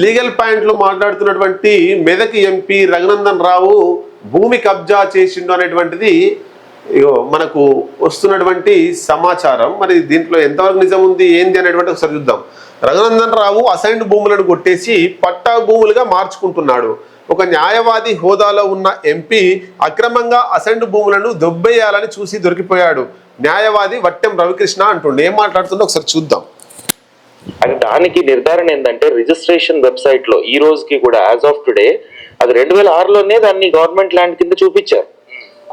Legal పాయింట్లు మాట్లాడుతున్నటువంటి Medak MP Raghunandan రావు భూమి కబ్జా చేసిండు అనేటువంటిది మనకు వస్తున్నటువంటి సమాచారం. మరి దీంట్లో ఎంతవరకు నిజం ఉంది ఏంది అనేటువంటి ఒకసారి చూద్దాం. రఘునందన్ రావు అసైన్డ్ భూములను కొట్టేసి పట్టా భూములుగా మార్చుకుంటున్నాడు. ఒక న్యాయవాది హోదాలో ఉన్న ఎంపీ అక్రమంగా అసైన్డ్ భూములను దొబ్బేయాలని చూసి దొరికిపోయాడు. న్యాయవాది వట్టెం రవికృష్ణ అంటుండే. ఏం మాట్లాడుతుండో ఒకసారి చూద్దాం. అది దానికి నిర్ధారణ ఏంటంటే రిజిస్ట్రేషన్ వెబ్సైట్లో ఈ రోజుకి కూడా యాజ్ ఆఫ్ టుడే అది రెండు వేల ఆరులోనే దాన్ని గవర్నమెంట్ ల్యాండ్ కింద చూపించారు.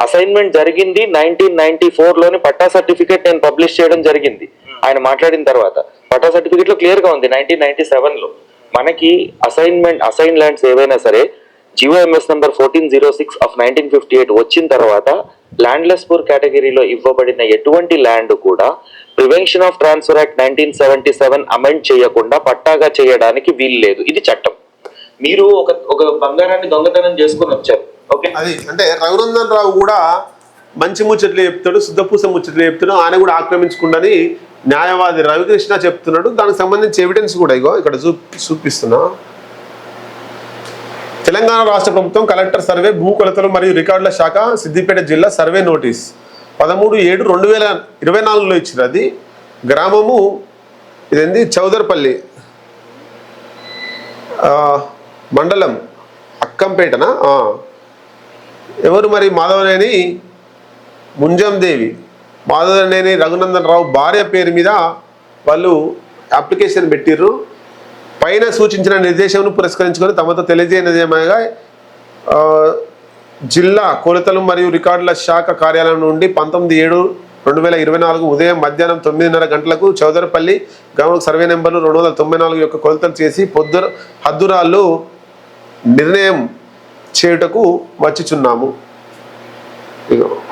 అసైన్మెంట్ జరిగింది నైన్టీన్ నైన్టీ ఫోర్లోని పట్టా సర్టిఫికేట్ నేను పబ్లిష్ చేయడం జరిగింది. ఆయన మాట్లాడిన తర్వాత పట్టా సర్టిఫికేట్లో క్లియర్గా ఉంది నైన్టీన్ నైన్టీ సెవెన్లో మనకి అసైన్మెంట్ అసైన్ ల్యాండ్స్ ఏవైనా సరే GO MS number fourteen zero six of nineteen fifty eight వచ్చిన తర్వాత ల్యాండ్లెస్ పూర్ కేటగిరీలో ఇవ్వబడిన ఎటువంటి ల్యాండ్ కూడా prevention of transfer act nineteen seventy seven amend చేయకుండా పట్టాగా చేయడానికి వీలు లేదు. ఇది చట్టం. మీరు ఒక ఒక బంగారాన్ని దొంగతనం చేసుకుని వచ్చారు. ఓకే? అది అంటే రఘునందన్ రావు కూడా మంచి ముచ్చట్లు చెప్తాడు శుద్ధపూస ముచ్చట్లు చెప్తాడు ఆయన కూడా ఆక్రమించుకుండని న్యాయవాది రవికృష్ణ చెప్తున్నాడు. దానికి సంబంధించి ఎవిడెన్స్ కూడా ఇగో ఇక్కడ చూ చూపిస్తున్నా. తెలంగాణ రాష్ట్ర ప్రభుత్వం కలెక్టర్ సర్వే భూ కొలతలు మరియు రికార్డుల శాఖ సిద్దిపేట జిల్లా సర్వే నోటీస్. పదమూడు ఏడు రెండు వేల ఇరవై నాలుగులో ఇచ్చింది అది గ్రామము ఇదేంది? చౌదర్పల్లి. మండలం అక్కంపేటనా? ఎవరు మరి మాధవనేని? ముంజందేవి. మాధవనేని రఘునందన్ రావు భార్య పేరు మీద వాళ్ళు అప్లికేషన్ పెట్టిర్రు. పైన సూచించిన నిర్దేశంను పురస్కరించుకొని తమతో తెలియజేయనిదేమనగా జిల్లా కొలతలు మరియు రికార్డుల శాఖ కార్యాలయం నుండి పంతొమ్మిది ఏడు రెండు వేల ఇరవై నాలుగు ఉదయం మధ్యాహ్నం తొమ్మిదిన్నర గంటలకు చౌదరపల్లి గ్రామ సర్వే నెంబర్లు రెండు వందల తొంభై నాలుగు యొక్క కొలతలు చేసి పొద్దు హద్దురాళ్ళు నిర్ణయం చేయుటకు వచ్చుచున్నాము.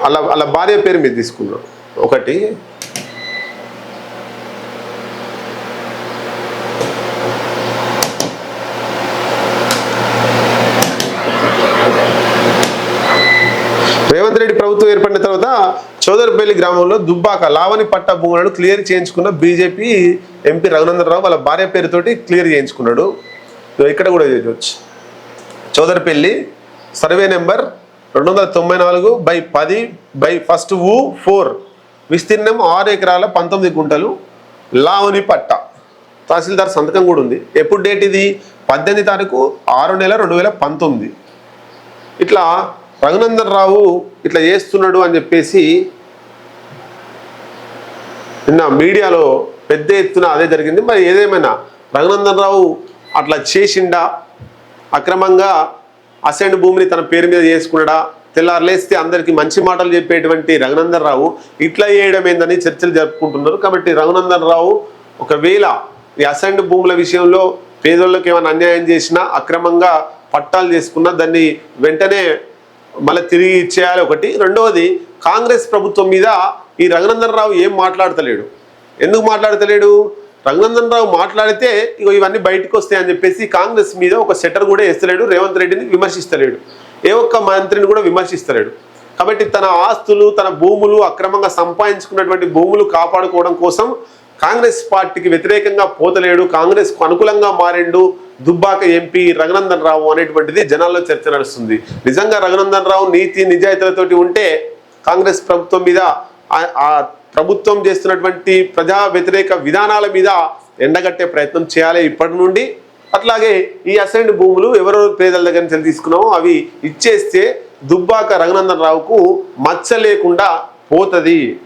అలా అలా భార్య పేరు మీద తీసుకున్నాం. ఒకటి రేవంత్ రెడ్డి ప్రభుత్వం ఏర్పడిన తర్వాత చౌదరిపల్లి గ్రామంలో దుబ్బాక లావని పట్ట భూములను క్లియర్ చేయించుకున్న బీజేపీ ఎంపీ రఘునందనరావు వాళ్ళ భార్య పేరుతోటి క్లియర్ చేయించుకున్నాడు. ఇక్కడ కూడా చేయవచ్చు చౌదరిపల్లి సర్వే నెంబర్ రెండు వందల తొంభై నాలుగు బై పది బై ఫస్ట్ ఊ ఫోర్. విస్తీర్ణం ఆరు ఎకరాల పంతొమ్మిది గుంటలు లావని పట్ట. తహసీల్దార్ సంతకం కూడా ఉంది. ఎప్పుడు డేట్ ఇది? పద్దెనిమిది తారీఖు ఆరు నెల రెండు వేల పంతొమ్మిది. ఇట్లా రఘునందన్ రావు ఇట్లా చేస్తున్నాడు అని చెప్పేసి నిన్న మీడియాలో పెద్ద ఎత్తున అదే జరిగింది. మరి ఏదేమైనా రఘునందన్ రావు అట్లా చేసిండా? అక్రమంగా అసెండ్ భూమిని తన పేరు మీద చేసుకున్నాడా? తెల్లారులేస్తే అందరికీ మంచి మాటలు చెప్పేటువంటి రఘునందన్ రావు ఇట్లా చేయడం ఏందని చర్చలు జరుపుకుంటున్నారు. కాబట్టి రఘునందన్ రావు ఒకవేళ ఈ అసెండ్ భూముల విషయంలో పేదోళ్ళకి ఏమైనా అన్యాయం చేసినా అక్రమంగా పట్టాలు చేసుకున్నా దాన్ని వెంటనే మళ్ళీ తిరిగి ఇచ్చేయాలి ఒకటి. రెండవది కాంగ్రెస్ ప్రభుత్వం మీద ఈ రఘునందన్ రావు ఏం మాట్లాడతలేడు? ఎందుకు మాట్లాడతలేడు? రఘునందన్ రావు మాట్లాడితే ఇగో ఇవన్నీ బయటకు వస్తాయని చెప్పేసి కాంగ్రెస్ మీద ఒక సెటర్ కూడా వేస్తలేడు రేవంత్ రెడ్డిని విమర్శిస్తలేడు. ఏ ఒక్క మంత్రిని కూడా విమర్శిస్తలేడు. కాబట్టి తన ఆస్తులు తన భూములు అక్రమంగా సంపాదించుకున్నటువంటి భూములు కాపాడుకోవడం కోసం కాంగ్రెస్ పార్టీకి వ్యతిరేకంగా పోతలేడు కాంగ్రెస్కు అనుకూలంగా మారిండు దుబ్బాక ఎంపీ రఘునందన్ రావు అనేటువంటిది జనాల్లో చర్చ నడుస్తుంది. నిజంగా రఘునందన్ రావు నీతి నిజాయితీలతోటి ఉంటే కాంగ్రెస్ ప్రభుత్వం మీద ఆ- ప్రభుత్వం చేస్తున్నటువంటి ప్రజా వ్యతిరేక విధానాల మీద ఎండగట్టే ప్రయత్నం చేయాలి ఇప్పటి నుండి. అట్లాగే ఈ అసైన్డ్ భూములు ఎవరెవరు పేదల దగ్గర నుంచి తీసుకున్నామో అవి ఇచ్చేస్తే దుబ్బాక రఘునందన్ రావుకు మచ్చ లేకుండా పోతుంది.